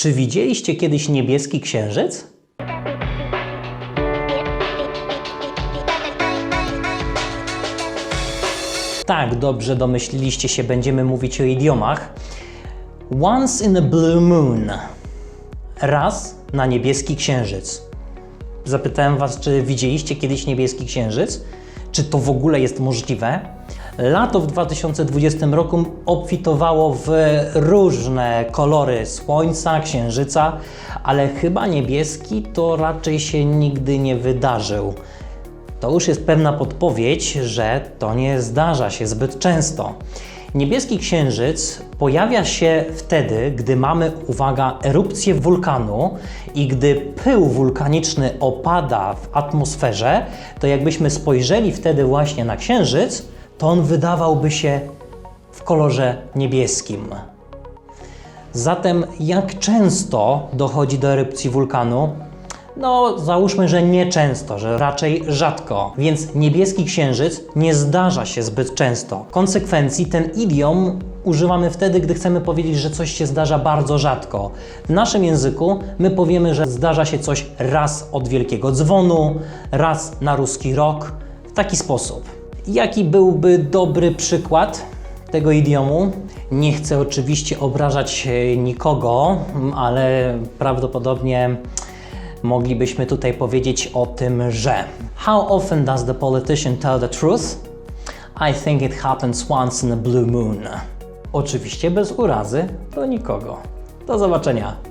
Czy widzieliście kiedyś niebieski księżyc? Tak, dobrze domyśliliście się, będziemy mówić o idiomach. Once in a blue moon. Raz na niebieski księżyc. Zapytałem Was, czy widzieliście kiedyś niebieski księżyc? Czy to w ogóle jest możliwe? Lato w 2020 roku obfitowało w różne kolory słońca, księżyca, ale chyba niebieski to raczej się nigdy nie wydarzył. To już jest pewna podpowiedź, że to nie zdarza się zbyt często. Niebieski księżyc pojawia się wtedy, gdy mamy, uwaga, erupcję wulkanu i gdy pył wulkaniczny opada w atmosferze, to jakbyśmy spojrzeli wtedy właśnie na księżyc, to on wydawałby się w kolorze niebieskim. Zatem jak często dochodzi do erupcji wulkanu? No, załóżmy, że nie często, że raczej rzadko. Więc niebieski księżyc nie zdarza się zbyt często. W konsekwencji ten idiom używamy wtedy, gdy chcemy powiedzieć, że coś się zdarza bardzo rzadko. W naszym języku my powiemy, że zdarza się coś raz od wielkiego dzwonu, raz na ruski rok, w taki sposób. Jaki byłby dobry przykład tego idiomu. Nie chcę oczywiście obrażać e, nikogo, ale prawdopodobnie moglibyśmy tutaj powiedzieć o tym, że How often does the politician tell the truth? I think it happens once in a blue moon. Oczywiście bez urazy do nikogo. Do zobaczenia.